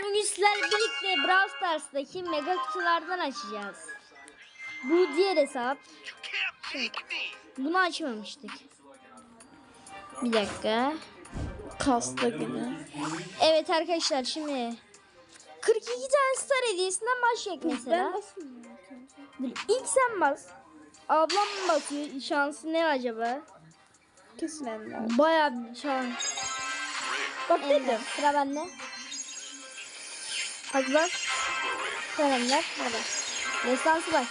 Bugün sizlerle birlikte Brawl Stars'taki mega kutulardan açacağız. Bu diğer hesap. Bunu açmamıştık. Bir dakika. Kasta gibi. Evet arkadaşlar şimdi 42 tane star hediyesinden başlayalım mesela. Dur, İlk sen bas. Ablam mı basıyor? Şansı ne acaba? Kesin Ender. Bayağı bir şans. Bak dedim. Sıra bende. Hadi. Sıra bende. Hadi. Destansı bak.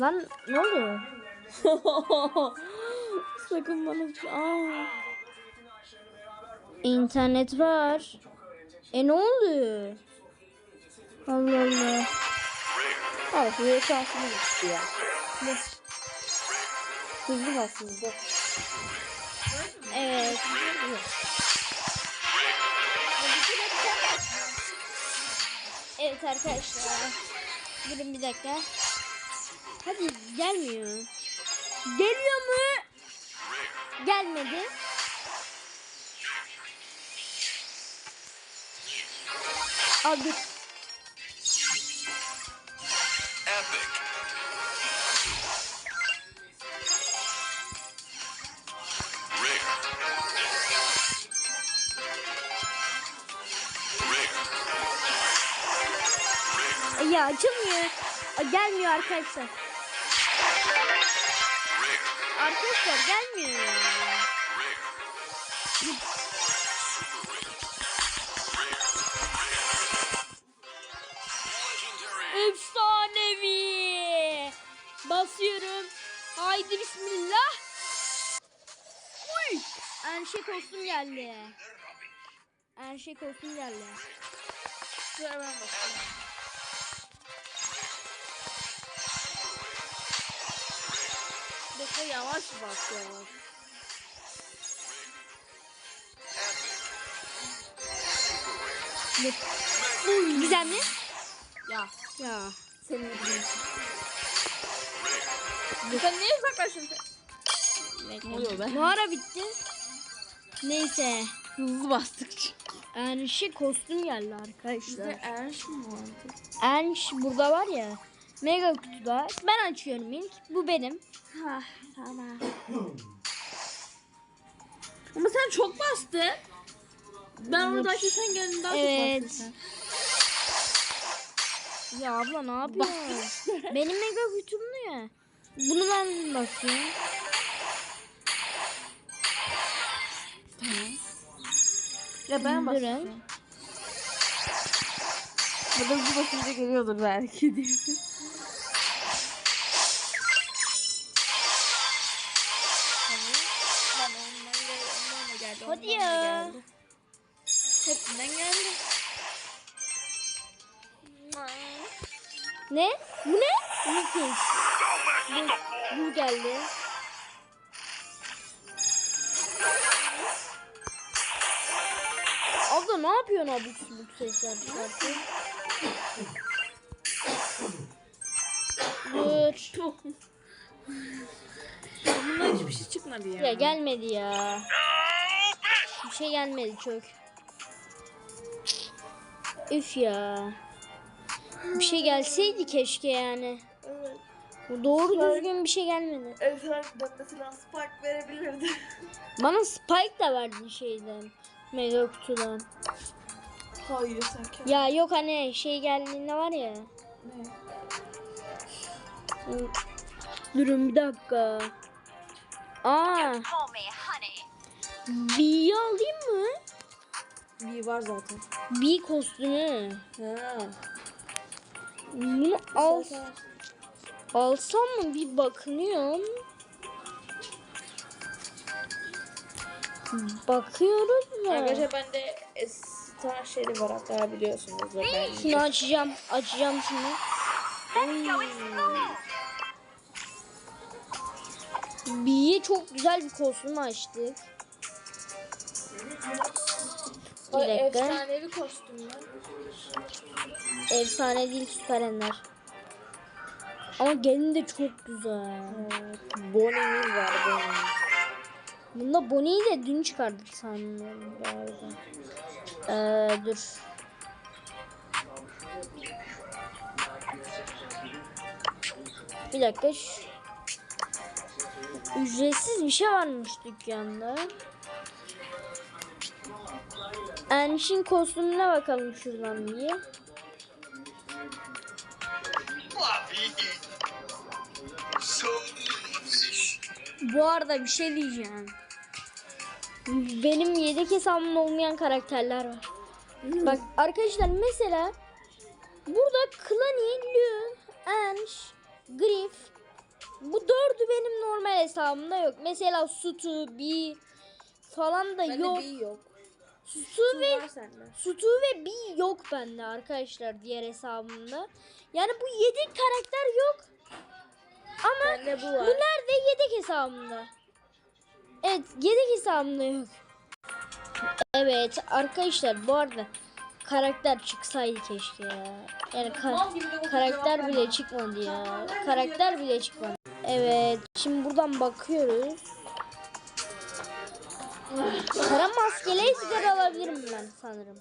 Lan ne oluyor? Sakın bana... Aa. İnternet var. E ne oluyor? Allah Allah. Evet, bu şansını gitti ya. Hızlı bas hızlı. Evet. Evet arkadaşlar. Durun bir dakika. Hadi gelmiyor. Geliyor mu? Gelmedi. Al Ya açılmıyor. Gelmiyor arkadaşlar. Arkadaşlar gelmiyor ya. Efsanevi. Basıyorum. Haydi bismillah. Uy. Enşe kostüm geldi. Enşe kostüm geldi. Sıra ben basayım. Bekle yavaş bas yavaş. Dur. Uy, Güzel mi? Ya. Ya. Senin gibi. Sen niye uzaklaştın? Ne oluyor be? Mağara bitti. Neyse. Hızlı bastık. Enşe kostüm geldi arkadaşlar. Bizde Erş mi vardı? Enş burada var ya. Mega kutuda. Ben açıyorum ilk. Bu benim. Ha tamam. Ama sen çok bastın. Ben oradayken sen geldin daha Evet. çok bastın Ya abla ne yapıyorsun? Benim mega kutumlu ya. Bunu ben basıyorum. sen. Ya ben Durun. Basacağım. Bu basınca geliyordur belki diye. Hadi ya. Hepsinden geldi. Ne? Bu ne? The ball. Bu geldi. Abla ne yapıyorsun abuk subuk sesler çıkartıyor? Dur. Bundan hiçbir şey çıkmadı ya. Ya gelmedi ya. Bir şey gelmedi çok. Üf ya. Bir şey gelseydi keşke yani. Evet. Doğru düzgün bir şey gelmedi. Efendim ben mesela Spark verebilirdi. Bana Spike da verdin şeyden. Mega kutudan. Hayır sen kendin. Ya yok hani şey geldiğinde var ya. Ne? Durun bir dakika. Aa. B'yi alayım mı? Bir var zaten. B kostümü. Ha. Bunu al, alsam mı bir bakınıyorum. Bakıyorum da. Arkadaşlar bende Star şeyi var hatta biliyorsunuz. Ben Şunu açacağım. Açacağım şunu. Bi'ye çok güzel bir kostüm açtık. O bir dakika. efsanevi kostümler. Efsane değil süperenler. Ama gelin de çok güzel. Evet. Bonnie'miz var Bonnie. Bunda Bonnie'yi de dün çıkardık sanırım. Ee, dur. Bir dakika. Ücretsiz bir şey varmış dükkanda. Enşin kostümüne bakalım şuradan fish. Bu arada bir şey diyeceğim. Benim yedek hesabımda olmayan karakterler var. Bak arkadaşlar mesela burada Clanny, Lu, Ange, Griff bu dördü benim normal hesabımda yok. Mesela Sutu, Bee falan da Bende yok. bir yok. Sutu ve. Sutu ve Bee yok bende arkadaşlar diğer hesabımda. Yani bu yedek karakter yok. Ama Bende bu var. nerede? Yedek hesabımda. Evet yedek hesabımda yok. Evet arkadaşlar bu arada karakter çıksaydı keşke ya. Yani ka- Mal gibi de bu karakter bile çıkmadı ya. Karakter bile çıkmadı. Evet şimdi buradan bakıyoruz. Kara maskeli Edgar alabilirim ben sanırım.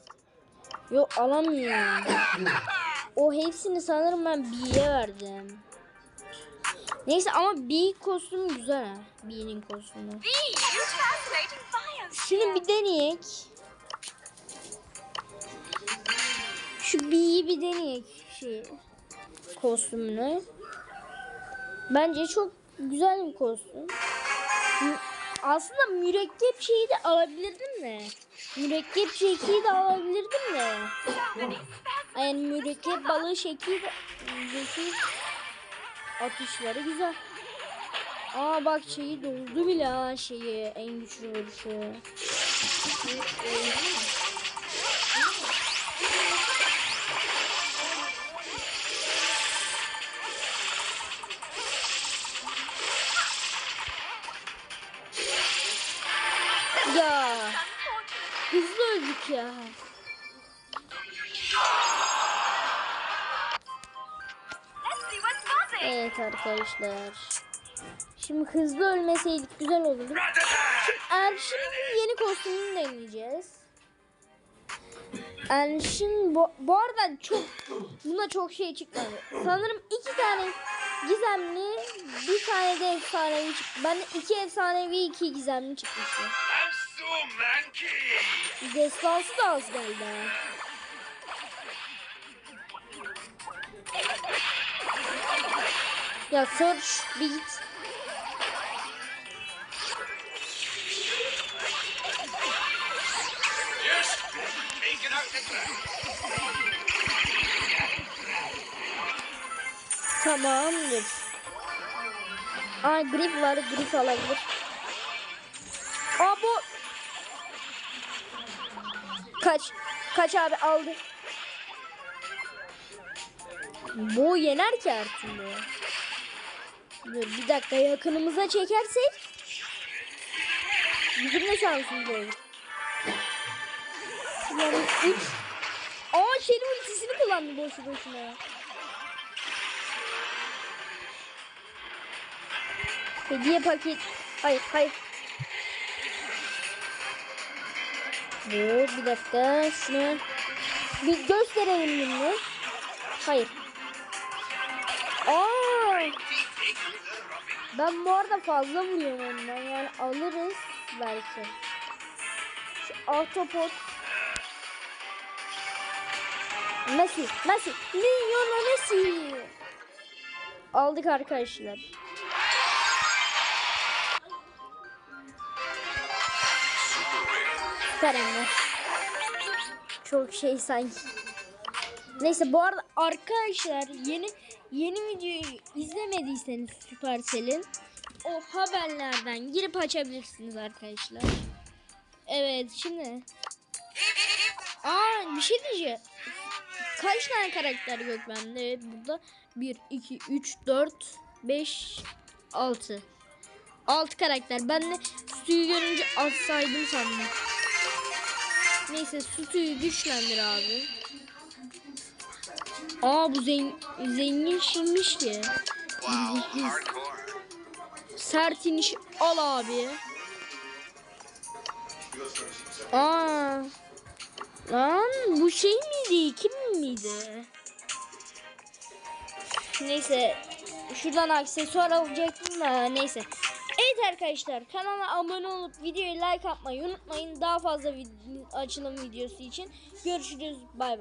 Yok alamıyorum. O hepsini sanırım ben B'ye verdim. Neyse ama B kostümü güzel ha. B'nin kostümü. Şunu bir deneyek. Şu B'yi bir deneyek. Şey, kostümünü. Bence çok güzel bir kostüm. Aslında mürekkep şeyi de alabilirdim de. Mürekkep şekiyi de alabilirdim de. Yani mürekkep balığı şekli de atışları güzel. Aa bak şeyi doldu bile ha şeyi en güçlü vuruşu. Ya. Evet arkadaşlar. Şimdi hızlı ölmeseydik güzel olurdu. Erşin'in yeni kostümünü deneyeceğiz. Erşin bu, bu arada çok buna çok şey çıkmadı. Sanırım iki tane gizemli, bir tane de efsanevi çıktı. Ben iki efsanevi, iki gizemli çıkmıştı. Destansı da az geldi. Ya search bir git. Tamamdır. Aa grip var. Grip alabilir. Aa bu. Kaç. Kaç abi aldı. Bu yener ki her türlü. Dur bir dakika yakınımıza çekersek. Bizim de şansımız olur. Yani üç. Aa şeyin ultisini kullandı boşu boşuna. Hediye paket. Hayır hayır. Dur bir dakika şunu bir gösterelim bunu. Hayır. Aa, ben bu arada fazla vuruyorum ondan yani alırız belki. Şu autopot. Messi, Messi, Lionel Messi. Aldık arkadaşlar. Süper. Çok şey sanki. Neyse bu arada arkadaşlar yeni yeni videoyu izlemediyseniz Supercell'in o haberlerden girip açabilirsiniz arkadaşlar. Evet şimdi. Aa bir şey diyeceğim. Kaç tane karakter yok bende? Evet burada 1, 2, 3, 4, 5, 6. 6 karakter. Ben de suyu görünce atsaydım sandım. Neyse suyu güçlendir abi. Aa bu zengin, zengin şeymiş ki. Wow. Sert iniş al abi. Aa. Lan bu şey miydi? Kim miydi? Neyse şuradan aksesuar alacaktım da neyse. Evet arkadaşlar kanala abone olup videoyu like atmayı unutmayın. Daha fazla vid- açılım videosu için görüşürüz. Bay bay.